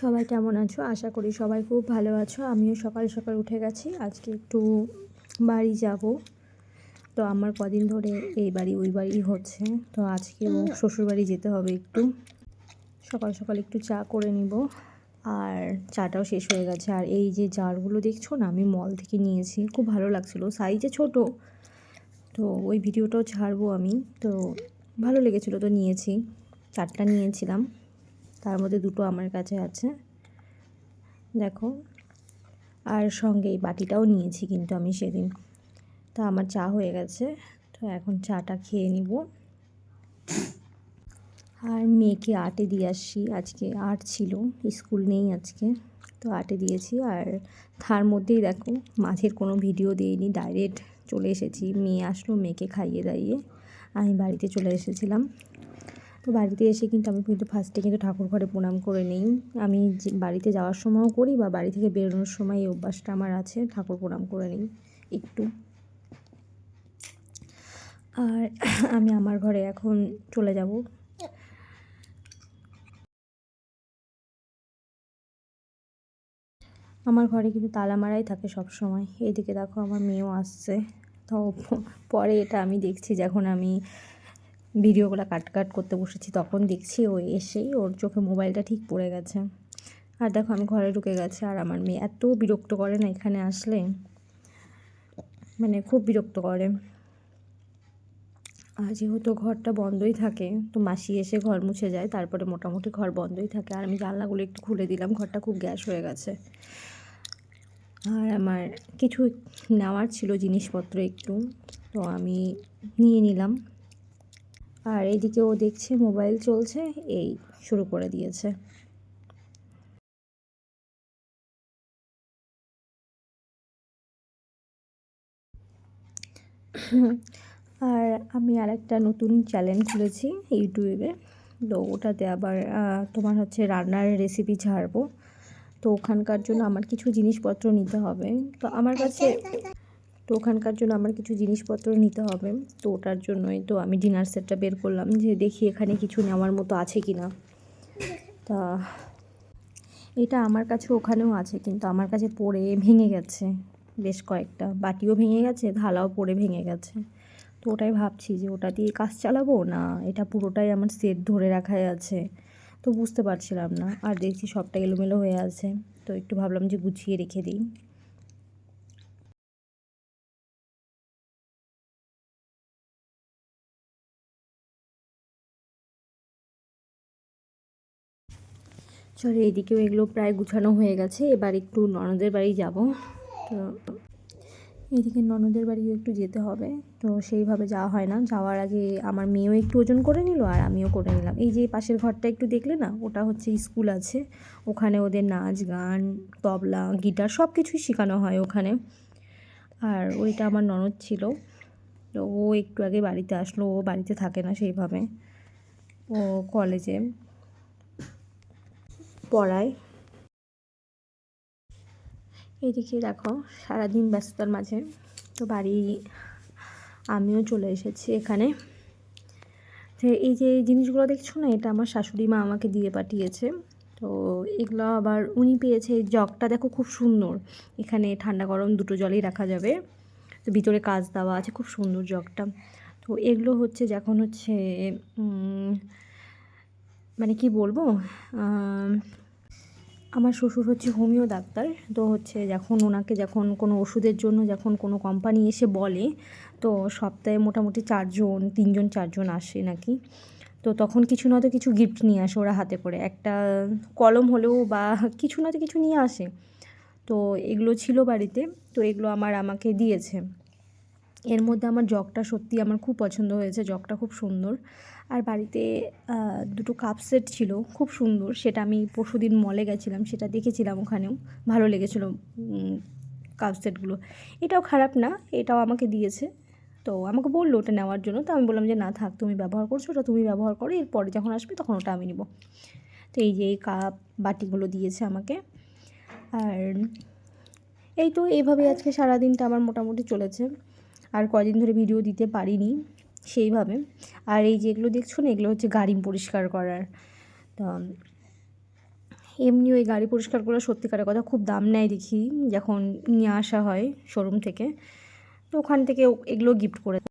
সবাই কেমন আছো? আশা করি সবাই খুব ভালো আছো। আমিও সকাল সকাল উঠে গেছি। আজকে একটু বাড়ি যাব। তো আমার কদিন ধরে এই বাড়ি, ওই বাড়ি হচ্ছে। তো আজকেও শ্বশুরবাড়ি যেতে হবে একটু। সকাল সকাল একটু চা করে নিব। আর চাটাও শেষ হয়ে গেছে। আর এই যে জারগুলো দেখছ না, আমি মল থেকে নিয়েছি। খুব ভালো লাগছিল। সাইজে ছোট। তো ওই ভিডিওটাও ছাড়বো আমি। তো ভালো লেগেছিলো তো নিয়েছি। চারটা নিয়েছিলাম। তার মধ্যে দুটো আমার কাছে আছে। দেখো, আর সঙ্গে এই বাটিটাও নিয়েছি কিন্তু আমি সেদিন। তো আমার চা হয়ে গেছে, তো এখন চাটা খেয়ে নিব। আর মেয়েকে আটে দিয়ে আসছি, আজকে আট ছিল, স্কুল নেই আজকে। তো আটে দিয়েছি, আর তার মধ্যেই দেখো, মাঝের কোনো ভিডিও দিইনি, ডাইরেক্ট চলে এসেছি। মেয়ে আসলো, মেয়েকে খাইয়ে দাইয়ে আমি বাড়িতে চলে এসেছিলাম। তো বাড়িতে এসে কিন্তু আমি কিন্তু ফার্স্টে কিন্তু ঠাকুর ঘরে প্রণাম করে নিই। আমি বাড়িতে যাওয়ার সময়ও করি বা বাড়ি থেকে বেরোনোর সময় এই অভ্যাসটা আমার আছে, ঠাকুর প্রণাম করে নিই একটু। আর আমি আমার ঘরে এখন চলে যাব। আমার ঘরে কিন্তু তালা মারাই থাকে সব সময় এইদিকে দেখো আমার মেয়েও আসছে। তো পরে এটা আমি দেখছি যখন আমি ভিডিওগুলো কাট কাট করতে বসেছি, তখন দেখছি ও এসেই ওর চোখে মোবাইলটা ঠিক পড়ে গেছে। আর দেখো আমি ঘরে ঢুকে গেছে আর আমার মেয়ে এত বিরক্ত করে না এখানে আসলে। মানে খুব বিরক্ত করে। আর যেহেতু ঘরটা বন্ধই থাকে, তো মাসি এসে ঘর মুছে যায়, তারপরে মোটামুটি ঘর বন্ধই থাকে। আর আমি জানলাগুলো একটু খুলে দিলাম, ঘরটা খুব গ্যাস হয়ে গেছে। আর আমার কিছু নেওয়ার ছিল জিনিসপত্র একটু, তো আমি নিয়ে নিলাম। আর এদিকে ও দেখছে মোবাইল চলছে, এই শুরু করে দিয়েছে। আর আমি আর একটা নতুন চ্যানেল খুলেছি ইউটিউবে তো ওটাতে আবার তোমার হচ্ছে রান্নার রেসিপি ছাড়বো। তো ওখানকার জন্য আমার কিছু জিনিসপত্র নিতে হবে। তো আমার কাছে তো ওখানকার জন্য আমার কিছু জিনিসপত্র নিতে হবে। তো ওটার জন্যই তো আমি ডিনার সেটটা বের করলাম যে দেখি এখানে কিছু নেওয়ার মতো আছে কি না তা এটা আমার কাছে ওখানেও আছে, কিন্তু আমার কাছে পড়ে ভেঙে গেছে বেশ কয়েকটা। বাটিও ভেঙে গেছে, থালাও পড়ে ভেঙে গেছে। তো ওটাই ভাবছি যে ওটা দিয়ে কাজ চালাবো না এটা পুরোটাই আমার সেট ধরে রাখাই আছে। তো বুঝতে পারছিলাম না, আর দেখছি সবটা এলোমেলো হয়ে আছে। তো একটু ভাবলাম যে গুছিয়ে রেখে দিই। চলো এইদিকেও এগুলো প্রায় গুছানো হয়ে গেছে। এবার একটু ননদের বাড়ি যাব। তো এদিকে ননদের বাড়িও একটু যেতে হবে। তো সেইভাবে যাওয়া হয় না। যাওয়ার আগে আমার মেয়েও একটু ওজন করে নিল আর আমিও করে নিলাম। এই যে পাশের ঘরটা একটু দেখলে না, ওটা হচ্ছে স্কুল আছে। ওখানে ওদের নাচ, গান, তবলা, গিটার সব কিছুই শেখানো হয় ওখানে। আর ওইটা আমার ননদ ছিল। তো ও একটু আগে বাড়িতে আসলো। ও বাড়িতে থাকে না সেইভাবে। ও কলেজে। পড়ায়। এদিকে দেখো, সারাদিন ব্যস্ততার মাঝে তো বাড়ি আমিও চলে এসেছি এখানে। তো এই যে জিনিসগুলো দেখছ না, এটা আমার শাশুড়ি মা আমাকে দিয়ে পাঠিয়েছে। তো এগুলো আবার উনি পেয়েছে জগটা দেখো খুব সুন্দর। এখানে ঠান্ডা গরম দুটো জলই রাখা যাবে। তো ভিতরে কাজ দেওয়া আছে, খুব সুন্দর জগটা। তো এগুলো হচ্ছে যখন হচ্ছে মানে কি বলব? আমার শ্বশুর হচ্ছে হোমিও ডাক্তার। তো হচ্ছে যখন ওনাকে যখন কোনো ওষুধের জন্য যখন কোনো কোম্পানি এসে বলে, তো সপ্তাহে মোটামুটি চারজন, তিনজন, চারজন আসে নাকি। তো তখন কিছু না তো কিছু গিফট নিয়ে আসে ওরা হাতে করে। একটা কলম হলেও বা কিছু না তো কিছু নিয়ে আসে। তো এগুলো ছিল বাড়িতে। তো এগুলো আমার আমাকে দিয়েছে। এর মধ্যে আমার জগটা সত্যি আমার খুব পছন্দ হয়েছে, জগটা খুব সুন্দর। আর বাড়িতে দুটো কাপ সেট ছিল, খুব সুন্দর। সেটা আমি পরশু দিন মলে গেছিলাম, সেটা দেখেছিলাম ওখানেও। ভালো লেগেছিলো কাপ সেটগুলো এটাও খারাপ না, এটাও আমাকে দিয়েছে। তো আমাকে বলল ওটা নেওয়ার জন্য। তো আমি বললাম যে, না, থাক, তুমি ব্যবহার করছ, ওটা তুমি ব্যবহার করো। এরপরে যখন আসবে, তখন ওটা আমি নিব। তো এই যে, এই কাপ বাটিগুলো দিয়েছে আমাকে। আর এই তো এইভাবে আজকে সারাদিনটা আমার মোটামুটি চলেছে। আর কদিন ধরে ভিডিও দিতে পারিনি সেইভাবে। আর এই যেগুলো দেখছ না, এগুলো হচ্ছে গাড়ি পরিষ্কার করার। তো এমনি ওই গাড়ি পরিষ্কার করা সত্যিকারের কথা খুব দাম নেয় দেখি, যখন নিয়ে আসা হয় শোরুম থেকে। তো ওখান থেকে এগুলো গিফট করে